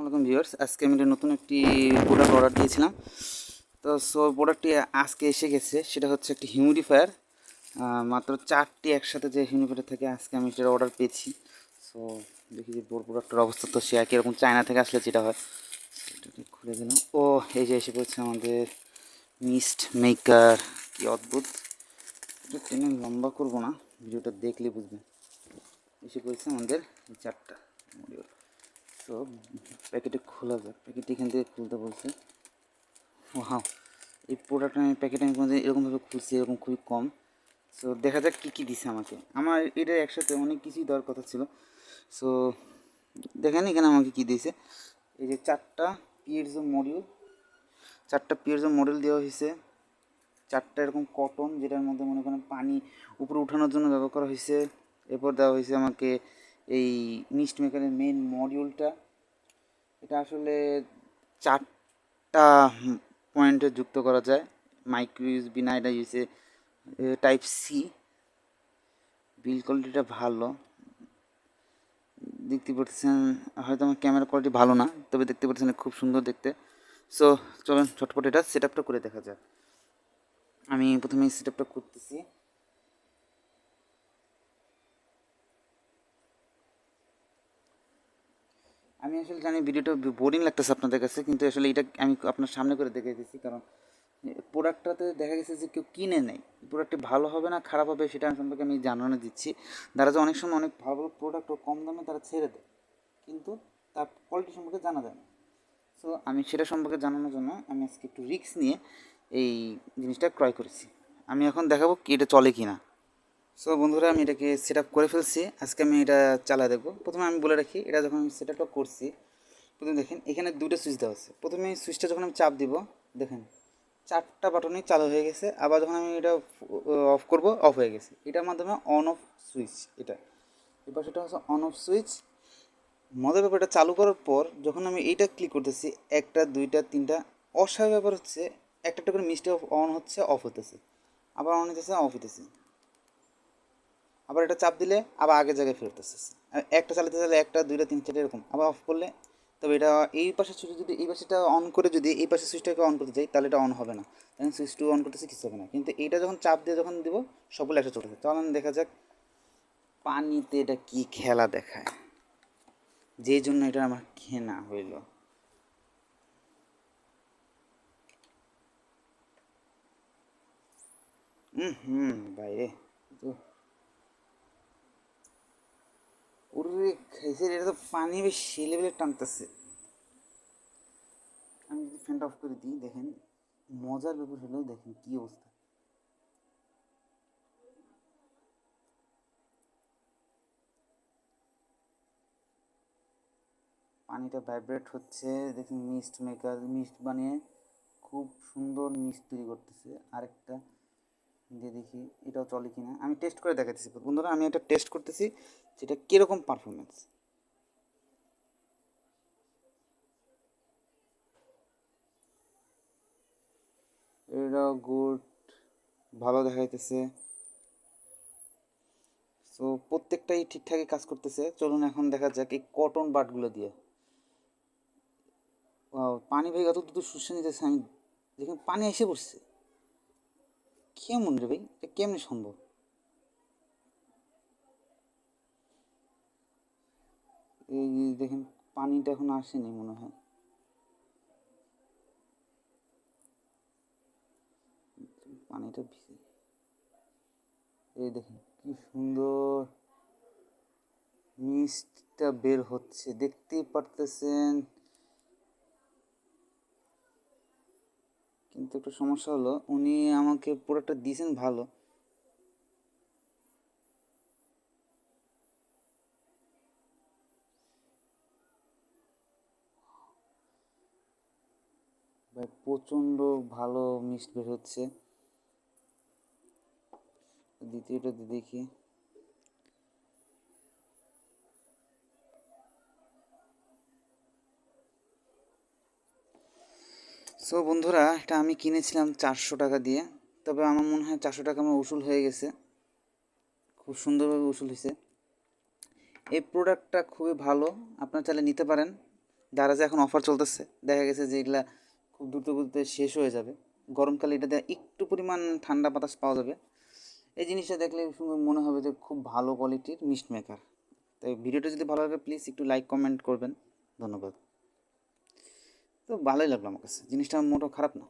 আসসালামাইকুম ভিউয়ার্স। আজকে আমি একটা নতুন একটি প্রোডাক্ট অর্ডার দিয়েছিলাম। তো সো প্রোডাক্টটি আজকে এসে গেছে। সেটা হচ্ছে একটি হিউমিডিফায়ার মাত্র চারটি একসাথে যে হিউমিডিফায়ার থেকে আজকে আমি সেটা অর্ডার পেয়েছি। সো দেখি যে বোর প্রোডাক্টের অবস্থা তো সে একই রকম চায়না থেকে আসলে যেটা হয়। খুলে দিলাম। ও, এই যে এসে পড়ছে আমাদের মিস্ট মেকার কি অদ্ভুত। এটা টেনে লম্বা করব না। ভিডিওটা দেখলে বুঝবেন। এসে পড়ছে আমাদের চারটা তো প্যাকেটে খোলা যাক। প্যাকেটটি এখান থেকে খুলতে বলছে। ওয়াও, এই প্রোডাক্ট আমি, প্যাকেটে আমি কোনোদিন এরকমভাবে খুলছি, এরকম খুবই কম। সো দেখা যাক কী কী দিছে আমাকে। আমার এটা একসাথে অনেক কিছুই দেওয়ার কথা ছিল। সো দেখেন এখানে আমাকে কী দিয়েছে। এই যে চারটা পিএরজো মডিউল চারটা পিএরজো মডেল দেওয়া হয়েছে। চারটা এরকম কটন যেটার মধ্যে মনে করেন পানি উপরে উঠানোর জন্য ব্যবহার করা হয়েছে। এরপর দেওয়া হয়েছে আমাকে এই মিস্ট মেকারের মেন মডিউলটা এটা আসলে চারটা পয়েন্টে যুক্ত করা যায়। মাইক্রো ইউএসবি না এটা ইউসে টাইপ সি বিল কোয়ালিটিটা ভালো। দেখতে পাচ্ছেন হয়তো আমার ক্যামেরা কোয়ালিটি ভালো না, তবে দেখতে পাচ্ছেন খুব সুন্দর দেখতে। সো চলুন ঝটপট এটা সেট করে দেখা যাক। আমি প্রথমে সেট করতেছি। আমি আসলে জানি ভিডিওটা বোরিং লাগতেছে আপনাদের কাছে, কিন্তু আসলে এটা আমি আপনার সামনে করে দেখে দিচ্ছি কারণ প্রোডাক্টটাতে দেখা গেছে যে কেউ কিনে নেয় প্রোডাক্টটি ভালো হবে না, খারাপ হবে সেটা সম্পর্কে আমি জানানো দিচ্ছি। তারা যে অনেক সময় অনেক ভালো ভালো প্রোডাক্ট কম দামে তারা ছেড়ে দেয়, কিন্তু তার কোয়ালিটি সম্পর্কে জানা যায় না। সো আমি সেটা সম্পর্কে জানানোর জন্য আমি আজকে একটু রিস্ক নিয়ে এই জিনিসটা ক্রয় করেছি। আমি এখন দেখাবো কি এটা চলে কি না সো বন্ধুরা, আমি এটাকে সেট করে ফেলছি। আজকে আমি এটা চালা দেখব প্রথমে আমি বলে রাখি, এটা যখন আমি সেট করছি, প্রথমে দেখেন, এখানে দুটো সুইচ দেওয়া আছে। প্রথমে সুইচটা যখন আমি চাপ দিব, দেখেন চারটা বাটনই চালু হয়ে গেছে। আবার যখন আমি এটা অফ করব অফ হয়ে গেছে। এটার মাধ্যমে অন অফ সুইচ এটা। এবার সেটা হচ্ছে অন অফ সুইচ মজার ব্যাপারটা, চালু করার পর যখন আমি এইটা ক্লিক করতেছি, একটা, দুইটা, তিনটা, অস্বাভাবিক ব্যাপার হচ্ছে, একটা একটা করে মিস্টেক অন হচ্ছে অফ হতেছে আবার অন হতেছে অফ হতেছে আবার এটা চাপ দিলে আবার আগের জায়গায় ফেরত আসতেছে। একটা চালাতে চাইলে একটা, দুইটা, তিন, চারটা এরকম আবার অফ করলে, তবে এটা এই পাশে সুইচ যদি, এই পাশেটা অন করে যদি এই পাশে সুইচটাকে অন করতে চাই তাহলে এটা অন হবে না। তখন সুইচ টু অন করতেছে, কিছু হবে না। কিন্তু এটা যখন চাপ দিয়ে যখন দিব, সবগুলো একটা চলতেছে। চলেন দেখা যাক পানিতে এটা কি খেলা দেখায়। যেই জন্য এটা আমার কেনা হইল। হুম হুম, বাইরে তো ওরে খাইছে, এটা তো পানি বেশ লেভেলে টানতেছে। আমি যদি ফ্যানটা অফ করে দিই, দেখেন, মজার ব্যাপার হলো, দেখেন কি অবস্থা। পানিটা ভাইব্রেট হচ্ছে, দেখেন মিস্ট মেকার মিস্ট বানিয়ে খুব সুন্দর মিস্ট তৈরি করতেছে। আরেকটা দিয়ে দেখি এটাও চলে কিনা। আমি টেস্ট করে দেখাতেছি বন্ধুরা। আমি এটা টেস্ট করতেছি, যেটা কীরকম পারফরমেন্স এটা গুড ভালো দেখাইতেছে। সো প্রত্যেকটাই ঠিকঠাকই কাজ করতেছে। চলুন এখন দেখা যাক এই কটন বাটগুলো দিয়ে। পানি ভাই অত দ্রুত শুষে নিতেছে আমি দেখুন পানি এসে পড়ছে। কেমন রে ভাই? এটা কেমনি সম্ভব? এই দেখেন, পানিটা এখন আসেনি মনে হয়। পানিটা ভিজে। এই দেখেন, কি সুন্দর মিস্টটা বের হচ্ছে। দেখতেই পারতেছেন কিন্তু একটা সমস্যা হলো, উনি আমাকে পুরোটা দিয়েছেন ভালো। ভাই, প্রচণ্ড ভালো মিষ্ট বের হচ্ছে। দ্বিতীয়টা দেখি। সো বন্ধুরা, এটা আমি কিনেছিলাম চারশো টাকা দিয়ে। তবে আমার মনে হয় চারশো টাকা আমার উসুল হয়ে গেছে। খুব সুন্দরভাবে উসুল হয়েছে। এই প্রোডাক্টটা খুবই ভালো। আপনার চাইলে নিতে পারেন। দারাজে এখন অফার চলতেছে। দেখা গেছে যে এগুলা খুব দ্রুত দ্রুত শেষ হয়ে যাবে। গরমকালে এটাতে একটু পরিমাণ ঠান্ডা বাতাস পাওয়া যাবে। এই জিনিসটা দেখলে মনে হবে যে খুব ভালো কোয়ালিটির মিস্ট মেকার তাই ভিডিওটা যদি ভালো লাগে প্লিজ একটু লাইক কমেন্ট করবেন। ধন্যবাদ। তো ভালোই লাগল আমার কাছে। জিনিসটা মোটেও খারাপ না।